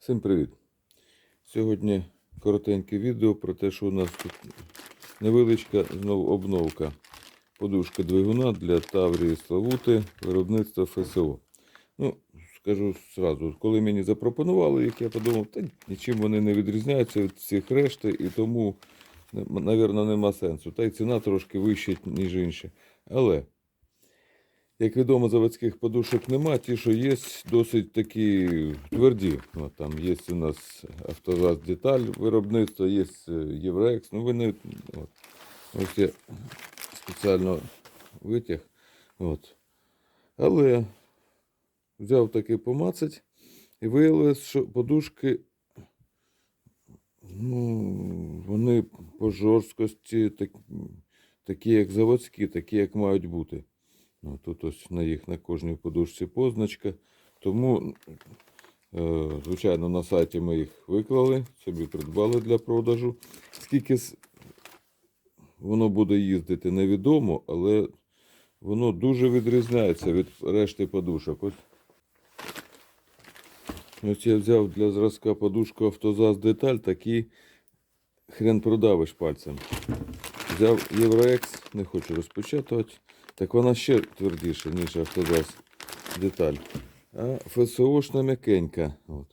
Всім привіт! Сьогодні коротеньке відео про те, що у нас тут невеличка знову обновка. Подушка двигуна для Таврії Славути, виробництва ФСО. Ну, скажу зразу, коли мені запропонували їх, я подумав, та нічим вони не відрізняються від всіх решти, і тому, мабуть, нема сенсу. Та й ціна трошки вища, ніж інші. Але як відомо, заводських подушок нема. Ті, що є, досить такі тверді. От, там є у нас автозаз деталь виробництва, є е, Єврекс. Ну, вони, от. Ось я спеціально витяг. От. Але взяв таки помацать і виявилось, що подушки, ну, вони по жорсткості так, такі, як заводські, такі, як мають бути. Ну, тут ось на їх на кожній подушці позначка. Тому, е, звичайно, на сайті ми їх виклали, собі придбали для продажу. Скільки воно буде їздити, невідомо, але воно дуже відрізняється від решти подушок. Ось, ось я взяв для зразка подушку автозаз деталь, такий хрен продавиш пальцем. Взяв Євроекс, не хочу розпечатувати. Так вона ще твердіша, ніж автозаз деталь. А ФСОшна м'якенька. От.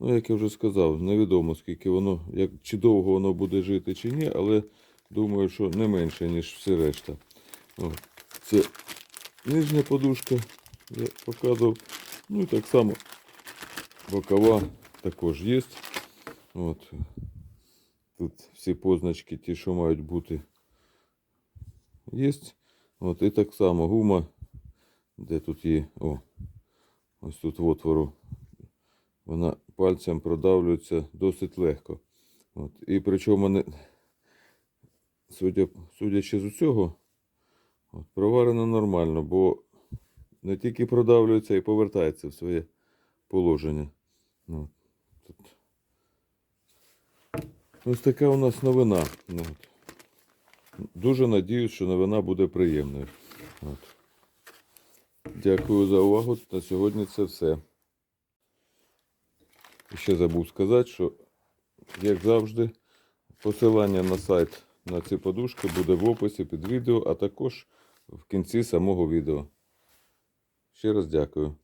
Ну, як я вже сказав, невідомо скільки воно, як, чи довго воно буде жити, чи ні, але думаю, що не менше, ніж всі решта. От. Це нижня подушка, я показував. Ну і так само бокова також є. От. Тут всі позначки, ті, що мають бути, є. От, і так само гума, де тут є, о, ось тут в отвору, вона пальцем продавлюється досить легко. От, і причому не, судя, судячи з усього, от, проварено нормально, бо не тільки продавлюється і повертається в своє положення. От, тут. Ось така у нас новина. От. Дуже надіюсь, що новина буде приємною. От. Дякую за увагу. На сьогодні це все. Ще забув сказати, що, як завжди, посилання на сайт на ці подушки буде в описі під відео, а також в кінці самого відео. Ще раз дякую.